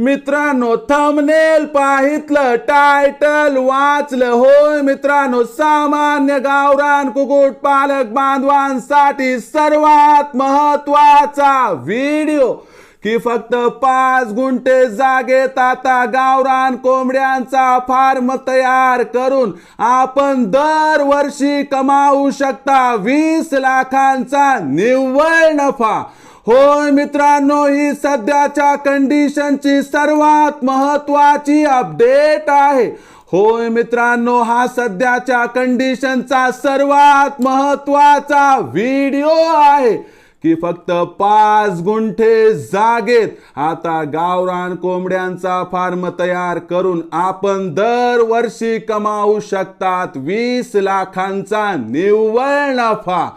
मित्रांनो thumbnail पाहितलं title वाचलं. होय मित्रांनो सामान्य गावरान कुकुट पालक बांधवांसाठी सर्वात महत्त्वाचा व्हिडिओ की फक्त पाच गुंठे जागेत आता गावरान कोंबड्यांचा फार्म तयार करून आपण दरवर्षी कमावू शकता वीस लाखांचा निव्वळ नफा. होय मित्रांनो ही सध्याच्या कंडिशनची सर्वात महत्वाची अपडेट आहे. होय मित्रांनो हा सध्याच्या कंडिशनचा सर्वात महत्त्वाचा व्हिडिओ आहे. की फक्त पाच गुंठे जागेत आता गावरान कोंबड्यांचा फार्म तयार करून आपण दरवर्षी कमावू शकतात वीस लाखांचा निव्वळ नफा.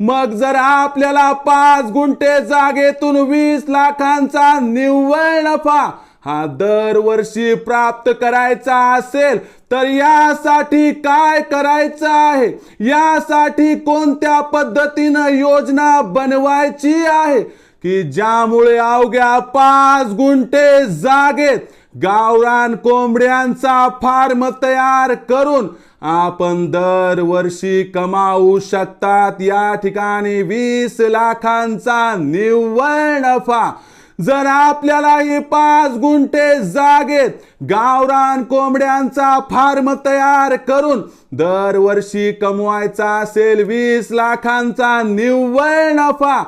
मग जर आपल्याला पाच गुंठे जागेतून वीस लाखांचा निव्वळ नफा हा दरवर्षी प्राप्त करायचा असेल तर यासाठी काय करायचं आहे? यासाठी कोणत्या पद्धतीनं योजना बनवायची आहे? की ज्यामुळे अवघ्या पाच गुंठे जागेत गावरान कोंबड्यांचा फार्म तयार करून आपण दरवर्षी कमावू शकतात. या ठिकाणी वीस लाखांचा निव्वळ नफा. जर आपल्याला ही पाच गुंठे जागेत गावरान कोंबड्यांचा फार्म तयार करून दरवर्षी कमवायचा असेल वीस लाखांचा निव्वळ नफा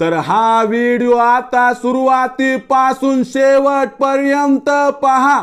तर हा व्हिडिओ आता सुरुवातीपासून शेवटपर्यंत पहा.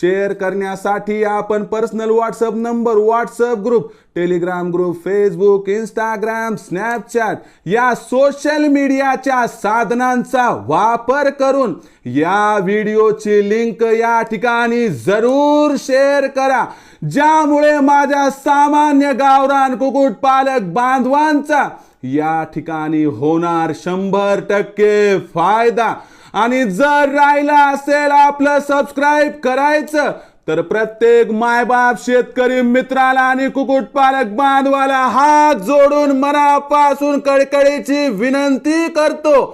शेअर करण्यासाठी आपण personal WhatsApp number WhatsApp group Telegram group Facebook Instagram Snapchat या सोशल मीडियाच्या साधनांचा वापर करून या व्हिडिओची लिंक या ठिकाणी जरूर शेअर करा. ज्यामुळे माझ्या सामान्य गावरान कुक्कुटपालक बांधवांचा या ठिकाणी होणार शंभर टक्के फायदा. आणि जर राहिला असेल आपलं सबस्क्राईब करायचं तर प्रत्येक मायबाप शेतकरी मित्राला आणि कुक्कुटपालक बांधवाला हात जोडून मनापासून कळकळीची विनंती करतो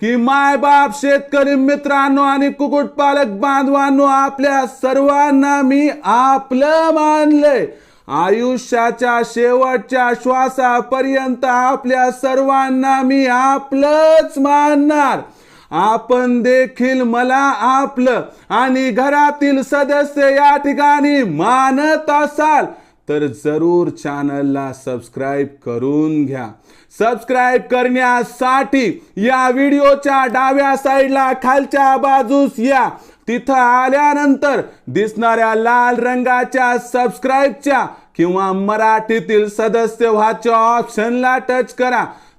की मायबाप शेतकरी मित्रांनो आणि कुक्कुटपालक बांधवांनो आपल्या सर्वांना मी आपलं मानलंय. आयुष्याच्या शेवटच्या श्वासापर्यंत आपल्या सर्वांना मी आपलंच मानणार. आपण देखील मला आपलं आणि घरातील सदस्य या ठिकाणी मानत असाल तर जरूर चॅनलला सबस्क्राईब करून घ्या. सबस्क्राईब करण्यासाठी या व्हिडिओच्या डाव्या साईडला खालच्या बाजूस या. तिथं आल्यानंतर दिसणाऱ्या लाल रंगाच्या सबस्क्राईबच्या किंवा मराठीतील सदस्य व्हाच्या ऑप्शनला टच करा.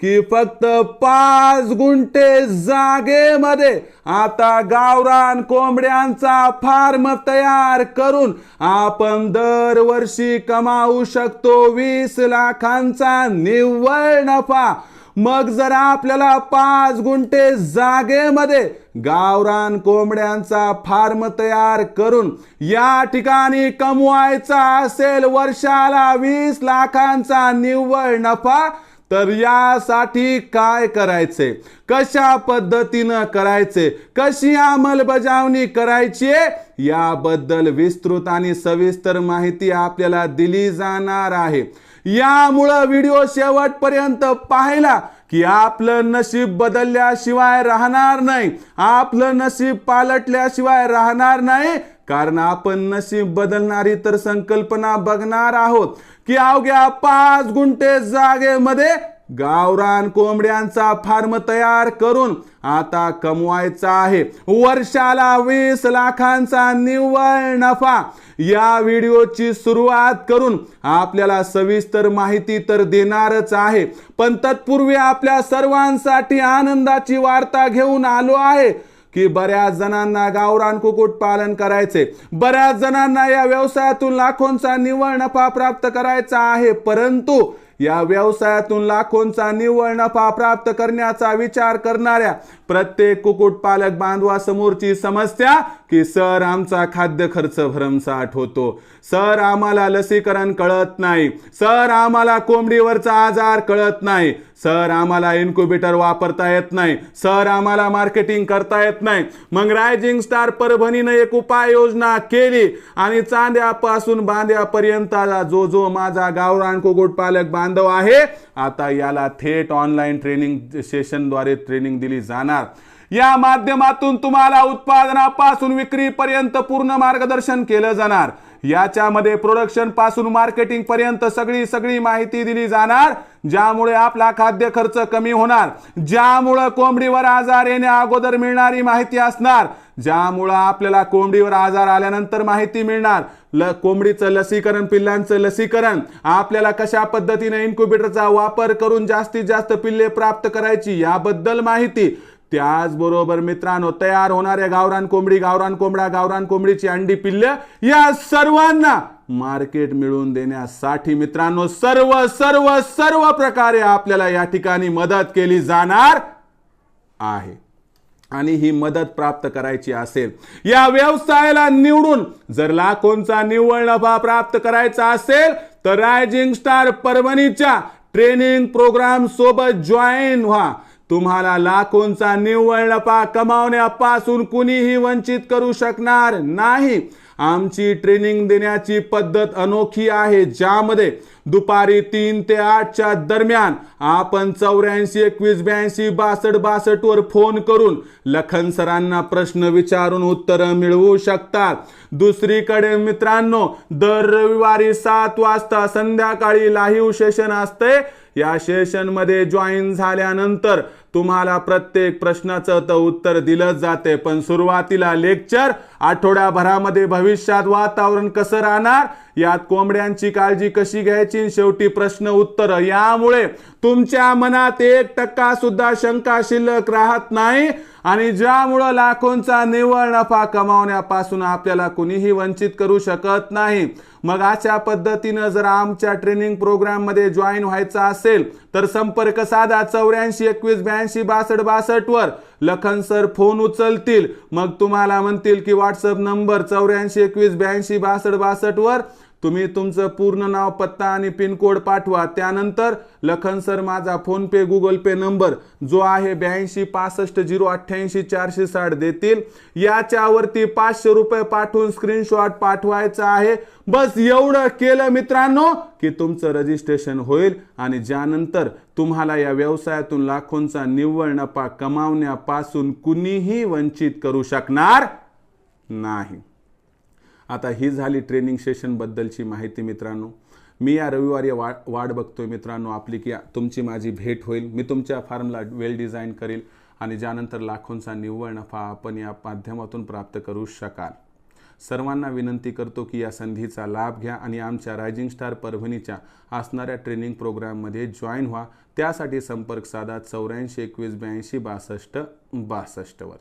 की फक्त पाच गुंठे जागेमध्ये आता गावरान कोंबड्यांचा फार्म तयार करून आपण दरवर्षी कमावू शकतो वीस लाखांचा निव्वळ नफा. मग जर आपल्याला पाच गुंठे जागेमध्ये गावरान कोंबड्यांचा फार्म तयार करून या ठिकाणी कमवायचा असेल वर्षाला वीस लाखांचा निव्वळ नफा तर यासाठी काय करायचे? कशा पद्धतीनं करायचे? कशी अंमलबजावणी करायची? याबद्दल विस्तृत आणि सविस्तर माहिती आपल्याला दिली जाणार आहे. यामुळं व्हिडिओ शेवटपर्यंत पाहिला की आपलं नशीब बदलल्याशिवाय राहणार नाही. आपलं नशीब पालटल्याशिवाय राहणार नाही. कारण आपण नशीब बदलणारी तर संकल्पना बघणार आहोत. की अवघ्या पाच गुंठे जागेमध्ये गावरान कोंबड्यांचा फार्म तयार करून आता कमवायचा आहे. वर्षाला वीस लाखांचा निव्वळ नफा. या व्हिडिओची सुरुवात करून आपल्याला सविस्तर माहिती तर देणारच आहे. पण तत्पूर्वी आपल्या सर्वांसाठी आनंदाची वार्ता घेऊन आलो आहे. की बऱ्याच जणांना गावरान कुक्कुटपालन करायचे. बऱ्याच जणांना या व्यवसायातून लाखोंचा निव्वळ नफा प्राप्त करायचा आहे. परंतु या व्यवसायातून लाखोंचा निव्वळ नफा प्राप्त करण्याचा विचार करणाऱ्या प्रत्येक कुक्कुटपालक बांधवासमोरची समस्या की सर आमचा खाद्य खर्च भरमसाठ होतो. सर आम्हाला लसीकरण कळत नाही. सर आम्हाला कोंबडीवरचा आजार कळत नाही. सर आम्हाला इन्क्युबेटर वापरता येत नाही. सर आम्हाला मार्केटिंग करता येत नाही. मग रायझिंग स्टार परभणीनं एक उपाययोजना केली आणि चांद्यापासून बांद्यापर्यंतचा जो जो माझा गावरान कुक्कुट पालक बांधव आहे आता याला थेट ऑनलाईन ट्रेनिंग सेशनद्वारे ट्रेनिंग दिली जाणार. या माध्यमातून तुम्हाला उत्पादनापासून विक्रीपर्यंत पूर्ण मार्गदर्शन केलं जाणार. याच्यामध्ये प्रोडक्शनपासून मार्केटिंग पर्यंत सगळी सगळी माहिती दिली जाणार ज्यामुळे आपला खाद्य खर्च कमी होणार ज्यामुळं कोंबडीवर आजार येण्या अगोदर मिळणारी माहिती असणार ज्यामुळं आपल्याला कोंबडीवर आजार आल्यानंतर माहिती मिळणार. ल कोंबडीचं लसीकरण पिल्लांचं लसीकरण आपल्याला कशा पद्धतीने इन्क्युबेटरचा वापर करून जास्तीत जास्त पिल्ले प्राप्त करायची याबद्दल माहिती. त्याचबरोबर मित्रांनो तयार होणाऱ्या गावरान कोंबडी गावरान कोंबडा गावरान कोंबडीची अंडी पिल्ल या सर्वांना मार्केट मिळवून देण्यासाठी मित्रांनो सर्व सर्व सर्व प्रकारे आपल्याला या ठिकाणी मदत केली जाणार आहे. आणि ही मदत प्राप्त करायची असेल या व्यवसायाला निवडून जर लाखोंचा निव्वळ नफा प्राप्त करायचा असेल तर रायझिंग स्टार परभणीच्या ट्रेनिंग प्रोग्राम सोबत जॉईन व्हा. तुम्हाला लाखोंचा निव्वळ नफा कमावण्यापासून कुणीही वंचित करू शकणार नाही. आमची ट्रेनिंग देण्याची पद्धत अनोखी आहे ज्यामध्ये दुपारी तीन ते आठच्या दरम्यान आपण चौऱ्याऐंशी एकवीस ब्याऐंशी बासष्ट बासष्ट वर फोन करून लखन सरांना प्रश्न विचारून उत्तरं मिळवू शकतात दुसरीकडे मित्रांनो दर रविवारी सात वाजता संध्याकाळी लाईव्ह सेशन असते. या सेशनमध्ये जॉईन झाल्यानंतर तुम्हाला प्रत्येक प्रश्नाचं तर उत्तर दिलंच जाते पण सुरुवातीला लेक्चर आठवड्याभरामध्ये भविष्यात वातावरण कसं राहणार? यात कोंबड्यांची काळजी कशी घ्यायची? शेवटी प्रश्न उत्तर. यामुळे तुमच्या मनात एक टक्का सुद्धा शंका शिल्लक राहत नाही आणि ज्यामुळं लाखोंचा निव्वळ नफा कमावण्यापासून आपल्याला कुणीही वंचित करू शकत नाही. मग अशा पद्धतीनं जर आमच्या ट्रेनिंग प्रोग्राममध्ये जॉईन व्हायचं असेल तर संपर्क साधा चौऱ्याऐंशी एकवीस ब्याऐंशी बासष्ट बासष्ट वर. लखन सर फोन उचलतील. मग तुम्हाला म्हणतील की व्हॉट्सअप नंबर चौऱ्याऐंशी एकवीस ब्याऐंशी बासष्ट बासष्ट वर. तुम्ही तुमचं पूर्ण नाव पत्ता आणि पिनकोड पाठवा. त्यानंतर लखन सर माझा फोनपे गुगल पे नंबर जो आहे ब्याऐंशी पासष्ट झिरो अठ्ठ्याऐंशी चारशे साठ देतील. याच्यावरती पाचशे रुपये पाठवून स्क्रीनशॉट पाठवायचा आहे. बस एवढं केलं मित्रांनो की तुमचं रजिस्ट्रेशन होईल आणि ज्यानंतर तुम्हाला या व्यवसायातून लाखोंचा निव्वळ नफा कमावण्यापासून कुणीही वंचित करू शकणार नाही. आता ही झाली ट्रेनिंग सेशनबद्दलची माहिती मित्रांनो. मी या रविवारी वा वाट बघतोय मित्रांनो आपली की तुमची माझी भेट होईल. मी तुमच्या फार्मला वेल डिझाईन करेल आणि ज्यानंतर लाखोंचा निव्वळ नफा आपण या माध्यमातून प्राप्त करू शकाल. सर्वांना विनंती करतो की या संधीचा लाभ घ्या आणि आमच्या रायझिंग स्टार परभणीच्या असणाऱ्या ट्रेनिंग प्रोग्राममध्ये जॉईन व्हा. त्यासाठी संपर्क साधा चौऱ्याऐंशी एकवीस ब्याऐंशी बासष्ट बासष्टवर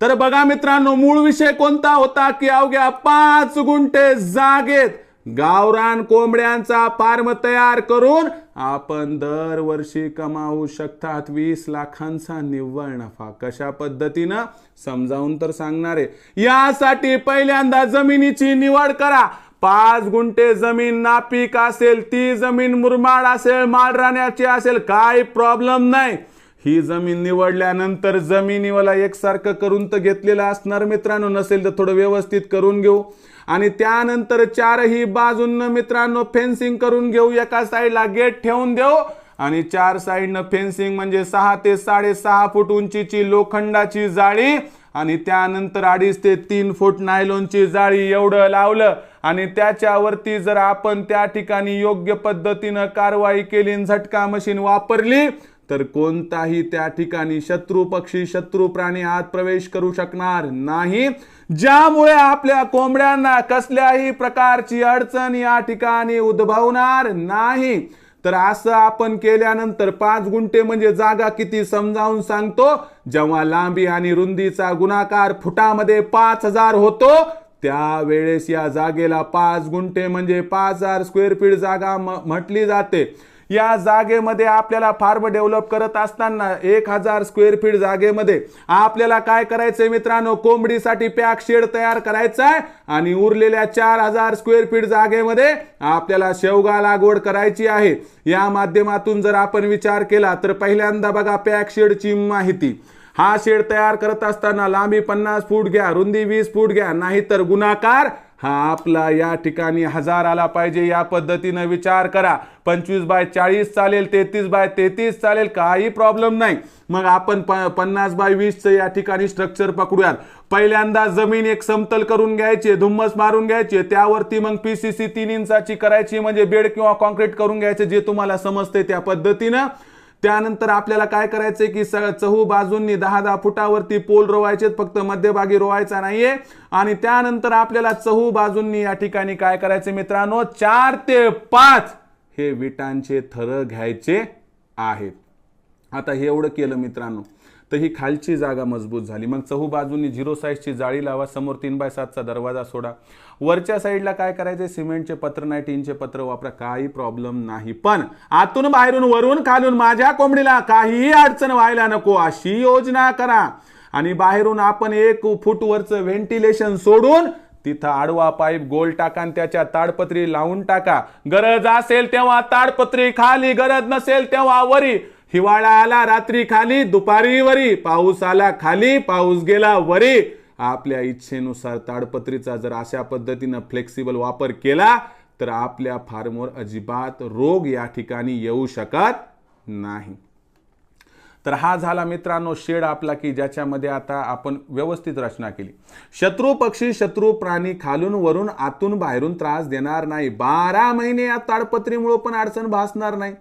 तर बघा मित्रांनो मूळ विषय कोणता होता की अवघ्या पाच गुंठे जागेत गावरान कोंबड्यांचा फार्म तयार करून आपण दरवर्षी कमावू शकतात. वीस लाखांचा निव्वळ नफा. कशा पद्धतीनं? समजावून तर सांगणार आहे. यासाठी पहिल्यांदा जमिनीची निवड करा. पाच गुंठे जमीन नापीक असेल ती जमीन मुरमाड असेल माळ राहण्याची असेल काही प्रॉब्लेम नाही. ही जमीन निवडल्यानंतर जमिनीवाला एकसारखं करून तर घेतलेलं असणार मित्रांनो नसेल तर थोडं व्यवस्थित करून घेऊ. आणि त्यानंतर चारही बाजूंना मित्रांनो फेन्सिंग करून घेऊ. एका साईडला गेट ठेवून देऊ. आणि चार साईडनं फेन्सिंग म्हणजे सहा ते साडेसहा फूट उंचीची लोखंडाची जाळी आणि त्यानंतर अडीच ते तीन फूट नायलॉनची जाळी एवढं लावलं. आणि त्याच्यावरती जर आपण त्या ठिकाणी योग्य पद्धतीनं कारवाई केली झटका मशीन वापरली तर कोणताही त्या ठिकाणी शत्रू पक्षी शत्रू प्राणी आत प्रवेश करू शकणार नाही. ज्यामुळे आपल्या कोंबड्यांना कसल्याही प्रकारची अडचण या ठिकाणी उद्भवणार नाही. तर असं आपण केल्यानंतर पाच गुंठे म्हणजे जागा किती समजावून सांगतो. जेव्हा लांबी आणि रुंदीचा गुणाकार फुटामध्ये पाच हजार होतो त्यावेळेस या जागेला पाच गुंठे म्हणजे पाच हजार स्क्वेअर फीट जागा म्हटली जाते. या जागेमध्ये आपल्याला फार्म डेव्हलप करत असताना एक हजार स्क्वेअर फीट जागेमध्ये आपल्याला काय करायचंय मित्रांनो? कोंबडीसाठी पॅक शेड तयार करायचा आहे आणि उरलेल्या चार हजार स्क्वेअर फीट जागेमध्ये आपल्याला शेवगा लागवड करायची आहे. या माध्यमातून जर आपण विचार केला तर पहिल्यांदा बघा पॅक शेडची माहिती. हा शेड तयार करत असताना लांबी पन्नास फूट घ्या रुंदी वीस फूट घ्या नाहीतर गुणाकार. हा आपला या ठिकाणी हजार आला पाहिजे या पद्धतीनं विचार करा. पंचवीस बाय चाळीस चालेल तेहतीस बाय तेहतीस चालेल काही प्रॉब्लेम नाही. मग आपण प पन्नास बाय वीसचं या ठिकाणी स्ट्रक्चर पकडूयात. पहिल्यांदा जमीन एक समतल करून घ्यायची धुम्मस मारून घ्यायची त्यावरती मग पीसीसी तीन इंचाची करायची म्हणजे बेड किंवा कॉन्क्रीट करून घ्यायचं जे तुम्हाला समजते त्या पद्धतीनं. त्यानंतर आपल्याला काय करायचंय की चहू बाजूंनी दहा दहा फुटावरती पोल रोवायचे फक्त मध्यभागी रोवायचा नाहीये. आणि त्यानंतर आपल्याला चहू बाजूंनी या ठिकाणी काय करायचे मित्रांनो? चार ते पाच हे विटांचे थर घ्यायचे आहेत. आता हे एवढं केलं मित्रांनो. तर ही खालची जागा मजबूत झाली. मग चहू बाजूनी झिरो साईजची जाळी लावा समोर तीन बाय सातचा दरवाजा सोडा. वरच्या साईडला काय करायचे सिमेंटचे पत्र नाही टीनचे पत्र वापरा काही प्रॉब्लेम नाही. पण आतून बाहेरून वरून खालून माझ्या कोंबडीला काहीही अडचण व्हायला नको अशी योजना करा. आणि बाहेरून आपण एक फूटवरचं व्हेंटिलेशन सोडून तिथं आडवा पाईप गोल टाका आणि त्याच्या ताडपत्री लावून टाका. गरज असेल तेव्हा ताडपत्री खाली गरज नसेल तेव्हा वरी. हिवाळा आला रात्री खाली दुपारी वरी. पाऊस आला खाली पाऊस गेला वरी. आपल्या इच्छेनुसार ताडपत्रीचा जर अशा पद्धतीनं फ्लेक्सिबल वापर केला तर आपल्या फार्मवर अजिबात रोग या ठिकाणी येऊ शकत नाही. तर हा झाला मित्रांनो शेड आपला की ज्याच्यामध्ये आता आपण व्यवस्थित रचना केली. शत्रू पक्षी शत्रू प्राणी खालून वरून आतून बाहेरून त्रास देणार नाही. बारा महिने या ताडपत्रीमुळं पण अडचण भासणार नाही.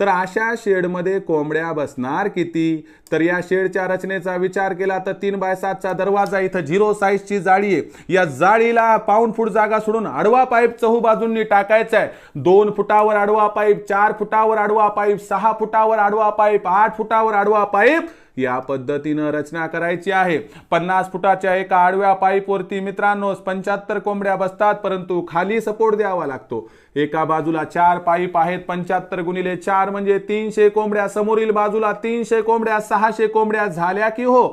तर अशा शेडमध्ये कोंबड्या बसणार किती? तर या शेडच्या रचनेचा विचार केला तर तीन बाय सातचा दरवाजा इथं झिरो साईजची जाळी आहे. या जाळीला पाऊन फूट जागा सोडून आडवा पाईप चहू बाजूंनी टाकायचा आहे. दोन फुटावर आडवा पाईप चार फुटावर आडवा पाईप सहा फुटावर आडवा पाईप आठ फुटावर आडवा पाईप या पद्धतीनं रचना करायची आहे. पन्नास फुटाच्या एका आडव्या पाईपवरती मित्रांनो पंच्याहत्तर कोंबड्या बसतात परंतु खाली सपोर्ट द्यावा लागतो. एका बाजूला चार पाईप आहेत पंच्याहत्तर गुणिले चार म्हणजे तीनशे कोंबड्या समोरील बाजूला तीनशे कोंबड्या सहाशे कोंबड्या झाल्या की हो.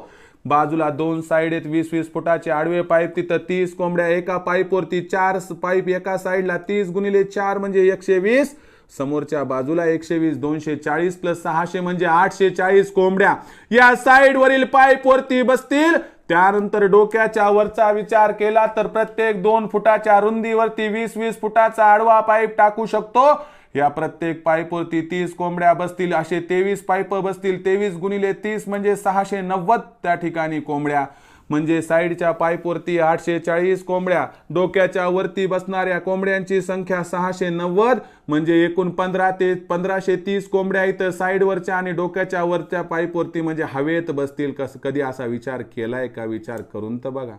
बाजूला दोन साईड आहेत वीस वीस फुटाचे आडवे पाईप तिथं तीस कोंबड्या एका पाईपवरती चार पाईप एका साईडला तीस गुणिले चार म्हणजे एकशे वीस. समोरच्या बाजूला एकशे वीस दोनशे चाळीस प्लस सहाशे म्हणजे आठशे चाळीस कोंबड्या. या साईडवरील पाईप वरती बसतील. त्यानंतर डोक्याच्या वरचा विचार केला तर प्रत्येक दोन फुटाच्या रुंदीवरती वीस वीस फुटाचा आडवा पाईप टाकू शकतो. या प्रत्येक पाईपवरती तीस कोंबड्या बसतील असे तेवीस पाईप बसतील. तेवीस गुणिले तीस म्हणजे सहाशे नव्वद त्या ठिकाणी कोंबड्या. म्हणजे साईडच्या पाईपवरती आठशे चाळीस कोंबड्या डोक्याच्या वरती बसणाऱ्या कोंबड्यांची संख्या सहाशे नव्वद म्हणजे एकूण पंधरा ते पंधराशे तीस कोंबड्या इथं साईडवरच्या आणि डोक्याच्या वरच्या पाईपवरती म्हणजे हवेत बसतील कस कधी असा विचार केलाय का? विचार करून तर बघा.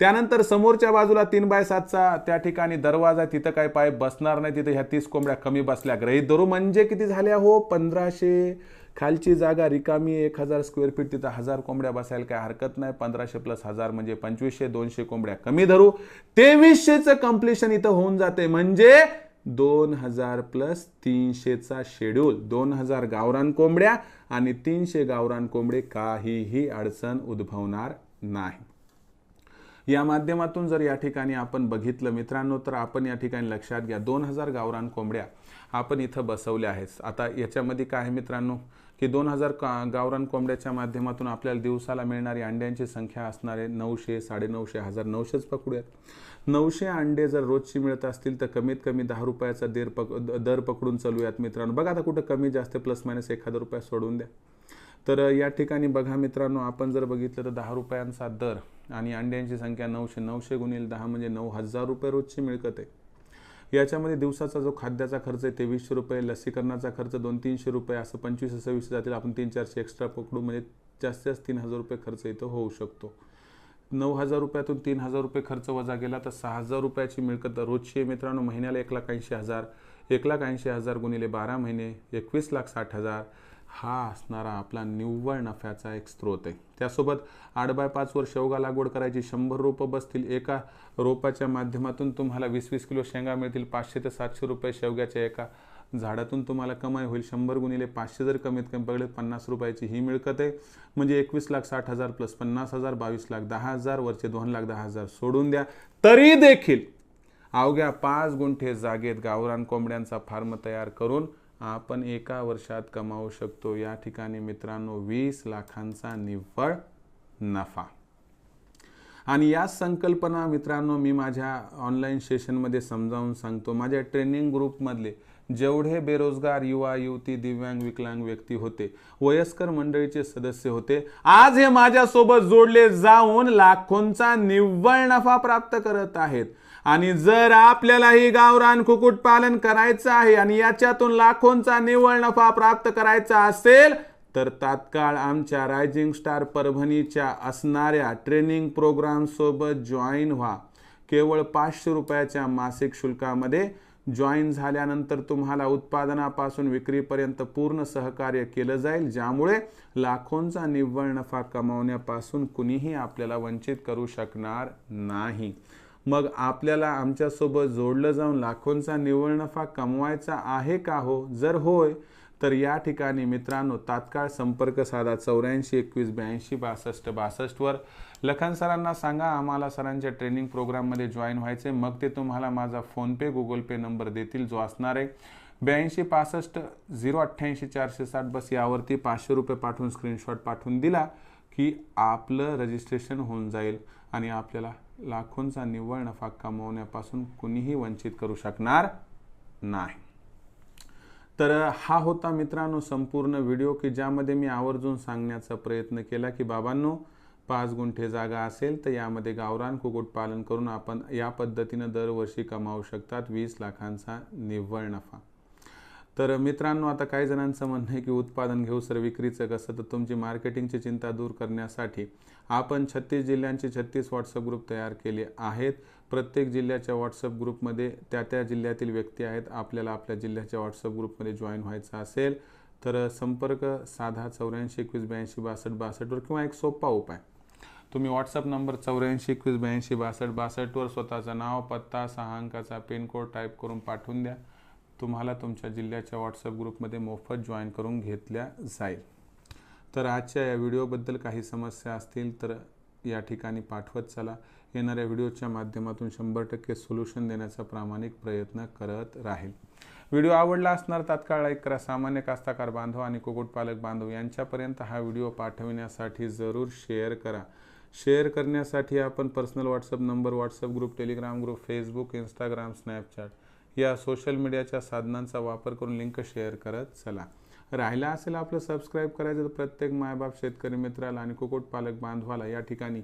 त्यानंतर समोरच्या बाजूला तीन बाय सातचा त्या ठिकाणी दरवाजा तिथं काय पाय बसणार नाही तिथं ह्या तीस कोंबड्या कमी बसल्या. ग्रहित धरू म्हणजे किती झाल्या हो? पंधराशे खालची जागा रिकामी एक हजार स्क्वेअर फीट तिथं हजार कोंबड्या बसायला काय हरकत नाही. पंधराशे प्लस हजार म्हणजे पंचवीसशे दोनशे कोंबड्या कमी धरू. तेवीसशेचं कम्प्लिशन इथं होऊन जाते म्हणजे दोन हजार प्लस तीनशेचा शेड्यूल दोन हजार गावरान कोंबड्या आणि तीनशे गावरान कोंबडे काहीही अडचण उद्भवणार नाही. या माध्यमातून जर या ठिकाणी आपण बघितलं मित्रांनो तर आपण या ठिकाणी लक्षात घ्या दोन हजार गावरान कोंबड्या आपण इथं बसवल्या आहेत. आता याच्यामध्ये काय आहे मित्रांनो की दोन हजार का गावरान कोंबड्याच्या माध्यमातून आपल्याला दिवसाला मिळणारी अंड्यांची संख्या असणारे नऊशे साडेनऊशे हजार नऊशेच पकडूयात नऊशे अंडे जर रोजची मिळत असतील तर कमीत कमी दहा रुपयाचा दर पक दर पकडून चालूयात मित्रांनो. बघा आता कुठं कमी जास्त प्लस मायनस एखादा रुपया सोडून द्या. तर या ठिकाणी बघा मित्रांनो आपण जर बघितलं तर दहा रुपयांचा दर आणि अंड्यांची संख्या नऊशे नऊशे गुणिले दहा म्हणजे नऊ हजार रुपये रोजची मिळकत आहे. याच्यामध्ये दिवसाचा जो खाद्याचा खर्च आहे तेवीसशे रुपये लसीकरणाचा खर्च दोन तीनशे रुपये असं पंचवीस सव्वीस जातील. आपण तीन चारशे एक्स्ट्रा पकडू म्हणजे जास्तीत जास्त तीन हजार रुपये खर्च इथं होऊ शकतो. नऊ हजार रुपयातून तीन हजार रुपये खर्च वजा गेला तर सहा हजार रुपयाची मिळकत रोजची मित्रांनो. महिन्याला एक लाख ऐंशी हजार एक लाख ऐंशी हजार गुणिले बारा महिने एकवीस लाख साठ हजार हा असणारा आपला निव्वळ नफ्याचा एक स्रोत आहे. त्यासोबत आठ बाय पाचवर शेवगा लागवड करायची शंभर रोपं बसतील एका रोपाच्या माध्यमातून तुम्हाला वीस वीस किलो शेंगा मिळतील पाचशे ते सातशे रुपये शेवग्याच्या एका झाडातून तुम्हाला कमाई होईल. शंभर गुणिले पाचशे जर कमीत कमी पकडले पन्नास रुपयाची ही मिळकत आहे. म्हणजे एकवीस लाख साठ हजार प्लस पन्नास हजार बावीस लाख दहा हजार वरचे दोन लाख दहा हजार सोडून द्या. तरी देखील अवघ्या पाच गुंठे जागेत गावरान कोंबड्यांचा फार्म तयार करून आपण एका वर्षात कमावू शकतो. या ठिकाणी मित्रांनो वीस लाखांचा निव्वळ नफा. आणि या संकल्पना मित्रांनो मी माझ्या ऑनलाईन सेशनमध्ये समजावून सांगतो. माझ्या ट्रेनिंग ग्रुपमधले जेवढे बेरोजगार युवा युवती दिव्यांग विकलांग व्यक्ती होते वयस्कर मंडळीचे सदस्य होते आज हे माझ्यासोबत जोडले जाऊन लाखोंचा निव्वळ नफा प्राप्त करत आहेत. आणि जर आपल्यालाही गावरान कुक्कुटपालन करायचं आहे आणि याच्यातून लाखोंचा निव्वळ नफा प्राप्त करायचा असेल तर तात्काळ आमच्या रायझिंग स्टार परभणीच्या असणाऱ्या ट्रेनिंग प्रोग्राम सोबत जॉईन व्हा. केवळ पाचशे रुपयाच्या मासिक शुल्कामध्ये जॉईन झाल्यानंतर तुम्हाला उत्पादनापासून विक्रीपर्यंत पूर्ण सहकार्य केलं जाईल ज्यामुळे लाखोंचा निव्वळ नफा कमावण्यापासून कुणीही आपल्याला वंचित करू शकणार नाही. मग आपल्याला आमच्यासोबत जोडलं जाऊन लाखोंचा निव्वळ नफा कमवायचा आहे का हो? जर होय तर या ठिकाणी मित्रांनो तात्काळ संपर्क साधा. चौऱ्याऐंशी एकवीस ब्याऐंशी बासष्ट बासष्टवर लखन सरांना सांगा आम्हाला सरांच्या ट्रेनिंग प्रोग्राममध्ये जॉईन व्हायचे मग ते तुम्हाला माझा फोनपे गुगल पे नंबर देतील जो असणार आहे. ब्याऐंशी पासष्ट झिरो अठ्ठ्याऐंशी चारशे साठ बस यावरती पाचशे रुपये पाठवून स्क्रीनशॉट पाठवून दिला की आपलं रजिस्ट्रेशन होऊन जाईल आणि आपल्याला लाखोंचा निव्वळ नफा कमवण्यापासून कुणीही वंचित करू शकणार नाही. तर हा होता मित्रांनो संपूर्ण व्हिडिओ की ज्यामध्ये मी आवर्जून सांगण्याचा प्रयत्न केला की बाबांनो पाच गुंठे जागा असेल तर यामध्ये गावरान कुक्कुटपालन करून आपण या पद्धतीनं दरवर्षी कमावू शकतात वीस लाखांचा निव्वळ नफा. तर मित्रांनो आता काही जणांचं म्हणणं आहे की उत्पादन घेऊ सर विक्रीचं कसं? तर तुमची मार्केटिंगची चिंता दूर करण्यासाठी आपण छत्तीस जिल्ह्यांचे छत्तीस व्हॉट्सअप ग्रुप तयार केले आहेत. प्रत्येक जिल्ह्याच्या व्हॉट्सअप ग्रुपमध्ये त्या त्या जिल्ह्यातील व्यक्ती आहेत. आपल्याला आपल्या जिल्ह्याच्या व्हॉट्सअप ग्रुपमध्ये जॉईन व्हायचं असेल तर संपर्क साधा चौऱ्याऐंशी एकवीस ब्याऐंशी बासष्ट बासष्टवर किंवा एक सोपा उपाय. तुम्ही व्हॉट्सअप नंबर चौऱ्याऐंशी एकवीस ब्याऐंशी बासष्ट बासष्टवर स्वतःचं नाव पत्ता सहा अंकाचा पिनकोड टाईप करून पाठवून द्या. तुम्हाला तुमच्या जिल्ह्याच्या व्हॉट्सअप ग्रुपमध्ये मोफत जॉईन करून घेतल्या जाईल. तर आजच्या या व्हिडिओबद्दल काही समस्या असतील तर या ठिकाणी पाठवत चला. येणाऱ्या व्हिडिओच्या माध्यमातून शंभर टक्के सोल्युशन देण्याचा प्रामाणिक प्रयत्न करत राहील. व्हिडिओ आवडला असणार तात्काळ लाईक करा. सामान्य कास्ताकार बांधव आणि कुक्कुटपालक बांधव यांच्यापर्यंत हा व्हिडिओ पाठविण्यासाठी जरूर शेअर करा. शेअर करण्यासाठी आपण personal WhatsApp number WhatsApp group Telegram group Facebook Instagram Snapchat या सोशल मीडियाच्या साधनांचा वापर करून लिंक शेअर करत चला. राहिला असेल आपलं सबस्क्राईब करायचं तर प्रत्येक मायबाप शेतकरी मित्राला आणि कुक्कुटपालक बांधवाला या ठिकाणी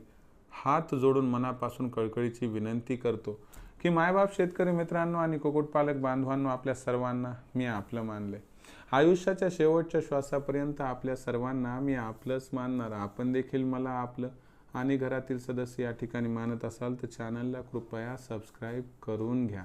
हात जोडून मनापासून कळकळीची विनंती करतो की मायबाप शेतकरी मित्रांनो आणि कुक्कुटपालक बांधवांनो आपल्या सर्वांना मी आपलं मानलंय. आयुष्याच्या शेवटच्या श्वासापर्यंत आपल्या सर्वांना मी आपलंच मानणार. आपण देखील मला आपलं आणि घरातील सदस्य या ठिकाणी मानत असाल तर चॅनलला कृपया सबस्क्राईब करून घ्या.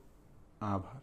आभार.